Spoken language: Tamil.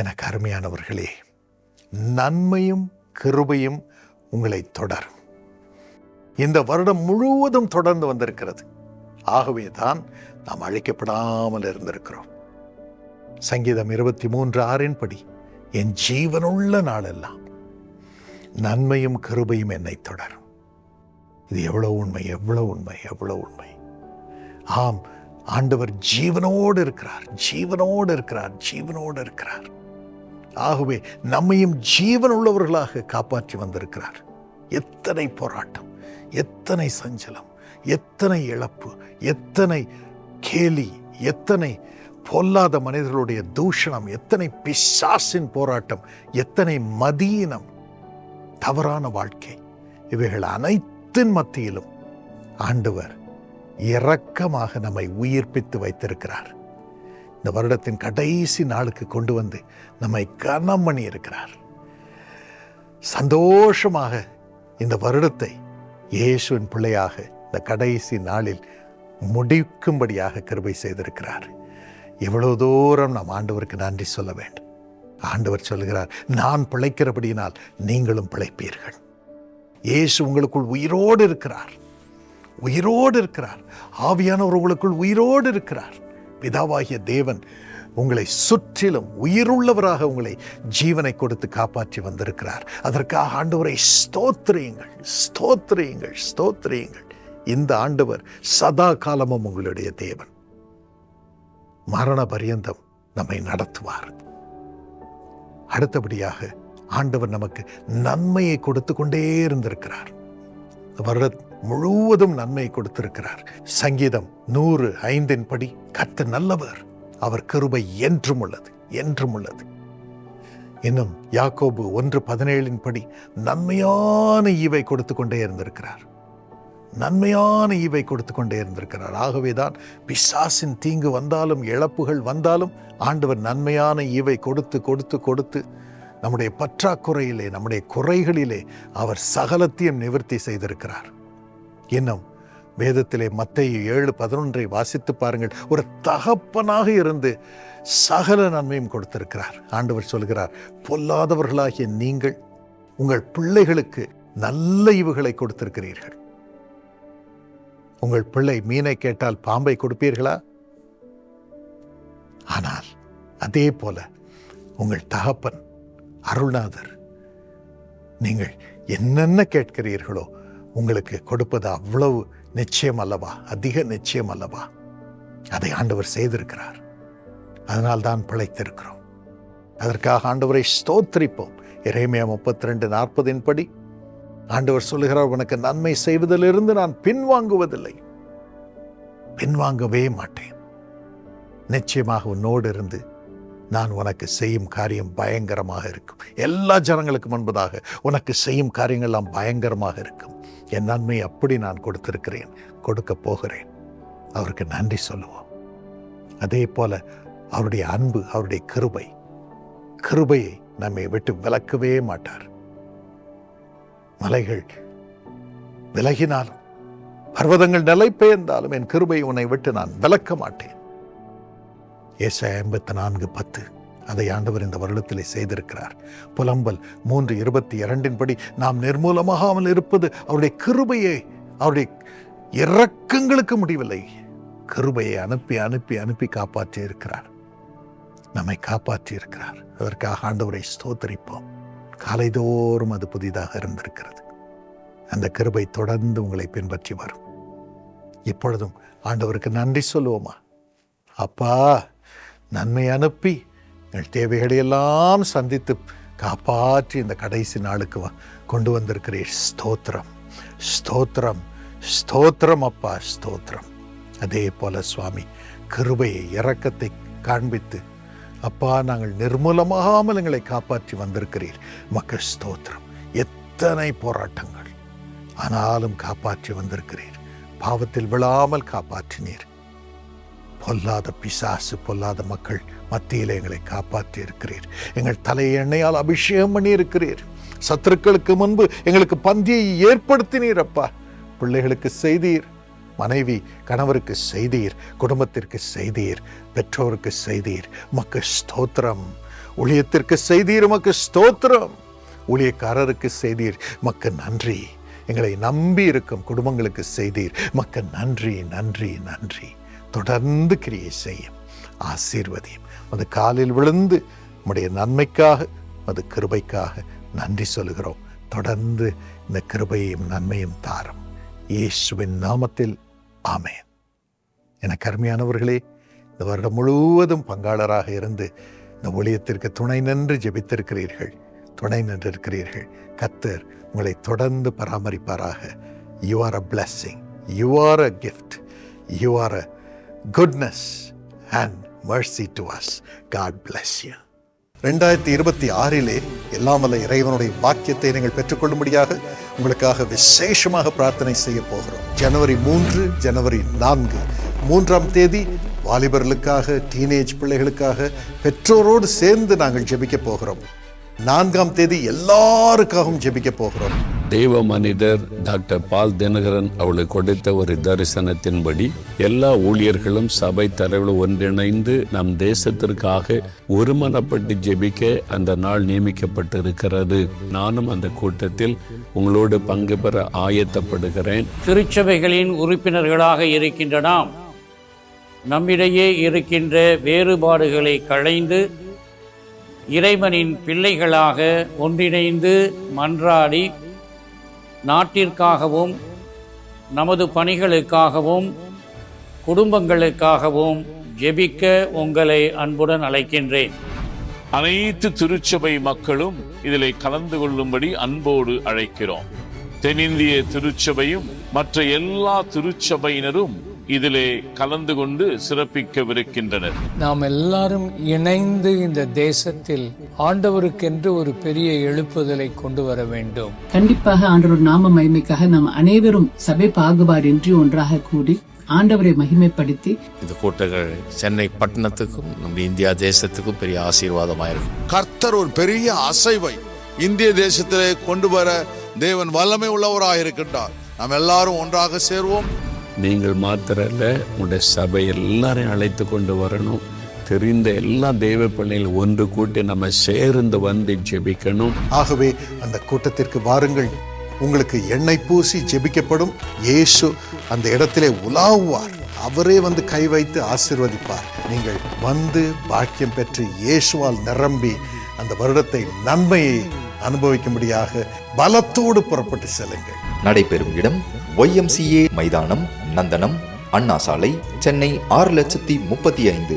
எனக்கு அருமையானவர்களே நன்மையும் கிருபையும் உங்களை தொடரும் இந்த வருடம் முழுவதும் தொடர்ந்து வந்திருக்கிறது. ஆகவே தான் நாம் அழைக்கப்படாமல் இருந்திருக்கிறோம். சங்கீதம் இருபத்தி மூன்று ஆறின் படி என் ஜீவனுள்ள நாளெல்லாம் நன்மையும் கிருபையும் என்னை தொடரும் இது எவ்வளவு உண்மை எவ்வளவு உண்மை எவ்வளவு உண்மை. ஆம் ஆண்டவர் ஜீவனோடு இருக்கிறார் ஜீவனோடு இருக்கிறார் ஜீவனோடு இருக்கிறார். ஆகவே நம்மையும் ஜீவன் உள்ளவர்களாக காப்பாற்றி வந்திருக்கிறார். எத்தனை போராட்டம் எத்தனை சஞ்சலம் எத்தனை இழப்பு எத்தனை கேலி எத்தனை பொல்லாத மனிதர்களுடைய தூஷணம் எத்தனை பிசாசின் போராட்டம் எத்தனை மதீனம் தவறான வாழ்க்கை. இவைகள் அனைத்தின் மத்தியிலும் ஆண்டவர் இரக்கமாக நம்மை உயிர்ப்பித்து வைத்திருக்கிறார். இந்த வருடத்தின் கடைசி நாளுக்கு கொண்டு வந்து நம்மை கனம் பண்ணி இருக்கிறார். சந்தோஷமாக இந்த வருடத்தை இயேசுவின் பிள்ளையாக இந்த கடைசி நாளில் முடிக்கும்படியாக கிருபை செய்திருக்கிறார். எவ்வளவு தூரம் நாம் ஆண்டவருக்கு நன்றி சொல்ல வேண்டும். ஆண்டவர் சொல்கிறார் நான் பிழைக்கிறபடியினால் நீங்களும் பிழைப்பீர்கள். இயேசு உங்களுக்குள் உயிரோடு இருக்கிறார். உயிரோடு இருக்கிறார். ஆவியானவர் உங்களுக்குள் உயிரோடு இருக்கிறார். பிதாவாகிய தேவன் உங்களை சுற்றிலும் உயிருள்ளவராக உங்களை ஜீவனை கொடுத்து காப்பாற்றி வந்திருக்கிறார். அதற்காக ஆண்டவரை ஸ்தோத்திரியுங்கள் ஸ்தோத்திரியுங்கள் ஸ்தோத்திரியுங்கள். இந்த ஆண்டவர் சதா காலமும் உங்களுடைய தேவன். மரண பரியந்தம் நம்மை நடத்துவார். அடுத்தபடியாக ஆண்டவர் நமக்கு நன்மையை கொடுத்து கொண்டே இருந்திருக்கிறார். வருட முழுவதும் நன்மை கொடுத்திருக்கிறார். சங்கீதம் நூறு ஐந்தின் படி கத்து நல்லவர். அவர் கிருபை என்றும் உள்ளது என்றும் உள்ளது. இன்னும் யாக்கோபு ஒன்று பதினேழின் படி நன்மையான ஈவை கொடுத்து கொண்டே இருந்திருக்கிறார். நன்மையான ஈவை கொடுத்து கொண்டே இருந்திருக்கிறார். ஆகவேதான் பிசாசின் தீங்கு வந்தாலும் இழப்புகள் வந்தாலும் ஆண்டவர் நன்மையான ஈவை கொடுத்து கொடுத்து கொடுத்து நம்முடைய பற்றாக்குறையிலே நம்முடைய குறைகளிலே அவர் சகலத்தையும் நிவர்த்தி செய்திருக்கிறார். இன்னும் வேதத்திலே மத்திய ஏழு பதினொன்றை வாசித்து பாருங்கள். ஒரு தகப்பனாக இருந்து சகல நன்மையும் கொடுத்திருக்கிறார். ஆண்டவர் சொல்கிறார் பொல்லாதவர்களாகிய நீங்கள் உங்கள் பிள்ளைகளுக்கு நல்ல இவுகளை கொடுத்திருக்கிறீர்கள். உங்கள் பிள்ளை மீனை கேட்டால் பாம்பை கொடுப்பீர்களா? ஆனால் அதே போல உங்கள் தகப்பன் அருள்நாதர். நீங்கள் என்னென்ன கேட்கிறீர்களோ உங்களுக்கு கொடுப்பது அவ்வளவு நிச்சயம் அல்லவா? அதிக நிச்சயம் அல்லவா? அதை ஆண்டவர் செய்திருக்கிறார். அதனால் தான் பிழைத்திருக்கிறோம். அதற்காக ஆண்டவரை ஸ்தோத்திரிப்போம். இறைமையா முப்பத்தி ரெண்டு நாற்பதின் படி. ஆண்டவர் சொல்லுகிறார் உனக்கு நன்மை செய்வதிலிருந்து நான் பின்வாங்குவதில்லை. பின்வாங்கவே மாட்டேன். நிச்சயமாக உன்னோடு இருந்து நான் உனக்கு செய்யும் காரியம் பயங்கரமாக இருக்கும். எல்லா ஜனங்களுக்கு முன்பதாக உனக்கு செய்யும் காரியங்கள்லாம் பயங்கரமாக இருக்கும். என் நன்மை அப்படி நான் கொடுத்திருக்கிறேன். கொடுக்க போகிறேன். அவருக்கு நன்றி சொல்லுவோம். அதே போல அவருடைய அன்பு அவருடைய கிருபை கிருபையை நம்மை விட்டு விலக்கவே மாட்டார். மலைகள் விலகினாலும் பர்வதங்கள் நிலை பெயர்ந்தாலும் என் கிருபை உன்னை விட்டு நான் விலக்க மாட்டேன். ஏச ஐம்பத்தி நான்கு பத்து. அதை ஆண்டவர் இந்த வருடத்திலே செய்திருக்கிறார். புலம்பல் மூன்று இருபத்தி இரண்டின்படி நாம் நிர்மூலமாகாமல் இருப்பது அவருடைய கிருபையை அவருடைய இறக்கங்களுக்கு முடிவில்லை. கிருபையை அனுப்பி அனுப்பி அனுப்பி காப்பாற்றி இருக்கிறார். நம்மை காப்பாற்றி இருக்கிறார். அதற்காக ஆண்டவரை ஸ்தோத்தரிப்போம். காலைதோறும் அது புதிதாக இருந்திருக்கிறது. அந்த கிருபை தொடர்ந்து உங்களை பின்பற்றி வரும். இப்பொழுதும் ஆண்டவருக்கு நன்றி சொல்லுவோமா? அப்பா! நன்மை அனுப்பி எங்கள் தேவைகளை எல்லாம் சந்தித்து காப்பாற்றி இந்த கடைசி நாளுக்கு கொண்டு வந்திருக்கிறீர். ஸ்தோத்திரம் ஸ்தோத்திரம் ஸ்தோத்திரம் அப்பா ஸ்தோத்திரம். அதே போல சுவாமி கிருபையை இறக்கத்தை காண்பித்து அப்பா நாங்கள் நிர்மூலமாகாமல் எங்களை காப்பாற்றி வந்திருக்கிறீர். மக்கள் ஸ்தோத்திரம். எத்தனை போராட்டங்கள். ஆனாலும் காப்பாற்றி வந்திருக்கிறீர். பாவத்தில் விழாமல் காப்பாற்றினீர். பொல்லாத பிசாசு பொல்லாத மக்கள் மத்தியில் எங்களை காப்பாற்றி இருக்கிறீர் எங்கள் தலை எண்ணெயால் அபிஷேகம் பண்ணி இருக்கிறீர் சத்துருக்களுக்கு முன்பு எங்களுக்கு பந்தியை ஏற்படுத்தினீர் அப்பா. பிள்ளைகளுக்கு செய்தீர். மனைவி கணவருக்கு செய்தீர். குடும்பத்திற்கு செய்தீர். பெற்றோருக்கு செய்தீர். மக்கு ஸ்தோத்திரம். ஊழியத்திற்கு செய்தீர் உமக்கு ஸ்தோத்திரம். ஊழியக்காரருக்கு செய்தீர். மக்கு நன்றி. எங்களை நம்பி இருக்கும் குடும்பங்களுக்கு செய்தீர். மக்க நன்றி நன்றி நன்றி. தொடர்ந்து கிரியை செய்யும் ஆசீர்வதியும். அது காலில் விழுந்து உம்முடைய நன்மைக்காக அது கிருபைக்காக நன்றி சொல்கிறோம் தொடர்ந்து இந்த கிருபையும் நன்மையும் தாரும். இயேசுவின் நாமத்தில் ஆமேன். எனக்கு கருமையானவர்களே இந்த வருடம் முழுவதும் பங்காளராக இருந்து இந்த ஒளியத்திற்கு துணை நின்று ஜெபித்திருக்கிறீர்கள் துணை நின்றிருக்கிறீர்கள். கத்தர் உங்களை தொடர்ந்து பராமரிப்பாராக. You are a blessing you are a gift you are a goodness and mercy to us God bless you ரெண்டாயிரத்தி இருபத்தி ஆறிலே எல்லாம் வல்ல இறைவனுடைய வாக்கியத்தை நீங்கள் பெற்றுக்கொள்ளும்படியாக உங்களுக்காக விசேஷமாக பிரார்த்தனை செய்ய போகிறோம். ஜனவரி மூன்று ஜனவரி நான்கு. மூன்றாம் தேதி வாலிபர்களுக்காக டீனேஜ் பிள்ளைகளுக்காக பெற்றோரோடு சேர்ந்து நாங்கள் ஜெபிக்க போகிறோம். நான்காம் தேதி எல்லாருக்காகவும் ஜெபிக்க போகிறோம். தெய்வ மனிதர் டாக்டர் பால் தினகரன் அவளுக்கு கொடுத்த ஒரு தரிசனத்தின்படி எல்லா ஊழியர்களும் சபை தலைவர் ஒன்றிணைந்து நம் தேசத்திற்காக ஒருமனப்பட்டு ஜெபிக்க அந்த நாள் நியமிக்கப்பட்டிருக்கிறது. நானும் அந்த கூட்டத்தில் உங்களோடு பங்கு பெற ஆயத்தப்படுகிறேன். திருச்சபைகளின் உறுப்பினர்களாக இருக்கின்ற நாம் நம்மிடையே இருக்கின்ற வேறுபாடுகளை களைந்து இறைவனின் பிள்ளைகளாக ஒன்றிணைந்து மன்றாடி நாட்டிற்காகவும் நமது பணிகளுக்காகவும் குடும்பங்களுக்காகவும் ஜெபிக்க உங்களை அன்புடன் அழைக்கின்றேன். அனைத்து திருச்சபை மக்களும் இதிலே கலந்து கொள்ளும்படி அன்போடு அழைக்கிறோம். தென்னிந்திய திருச்சபையும் மற்ற எல்லா திருச்சபையினரும் இதிலே கலந்து கொண்டு சிறப்பிக்கவிருக்கின்றனர். நாம் எல்லாரும் இணைந்து இந்த தேசத்தில் ஆண்டவருக்கென்று ஒரு பெரிய எழுப்புதலை கொண்டு வர வேண்டும். கண்டிப்பாக ஆண்டவர் நாம மகிமைக்காக நாம் அனைவரும் சபை பாகுபாடின்றி ஒன்றாக கூடி ஆண்டவரை மகிமைப்படுத்தி இந்த கூட்டங்கள் சென்னை பட்டணத்துக்கும் நம்ம இந்தியா தேசத்துக்கும் பெரிய ஆசீர்வாதமாக இருக்கும் கர்த்தர் ஒரு பெரிய அசைவை இந்திய தேசத்திலே கொண்டு வர தேவன் வல்லமை உள்ளவராக இருக்கின்றார் நாம் எல்லாரும் ஒன்றாக சேர்வோம். நீங்கள் மாத்திரல்ல உங்களுடைய சபை எல்லாரையும் அழைத்து கொண்டு வரணும். தெரிந்த எல்லா தெய்வ பிள்ளைகள் ஒன்று கூட்டி நம்ம சேர்ந்து வந்து ஜெபிக்கணும். ஆகவே அந்த கூட்டத்திற்கு வாருங்கள். உங்களுக்கு எண்ணெய் பூசி ஜெபிக்கப்படும் இயேசு அந்த இடத்திலே உலாவுவார். அவரே வந்து கை வைத்து ஆசீர்வதிப்பார். நீங்கள் வந்து பாக்கியம் பெற்று இயேசுவால் நிரம்பி அந்த வருடத்தை நன்மையை அனுபவிக்கும்படியாக பலத்தோடு புறப்பட்டு செல்லுங்கள். நடைபெறும் இடம் ஒய்எம்சிஏ மைதானம் நந்தனம் அண்ணா சாலை சென்னை ஆறு லட்சத்தி முப்பத்தி ஐந்து.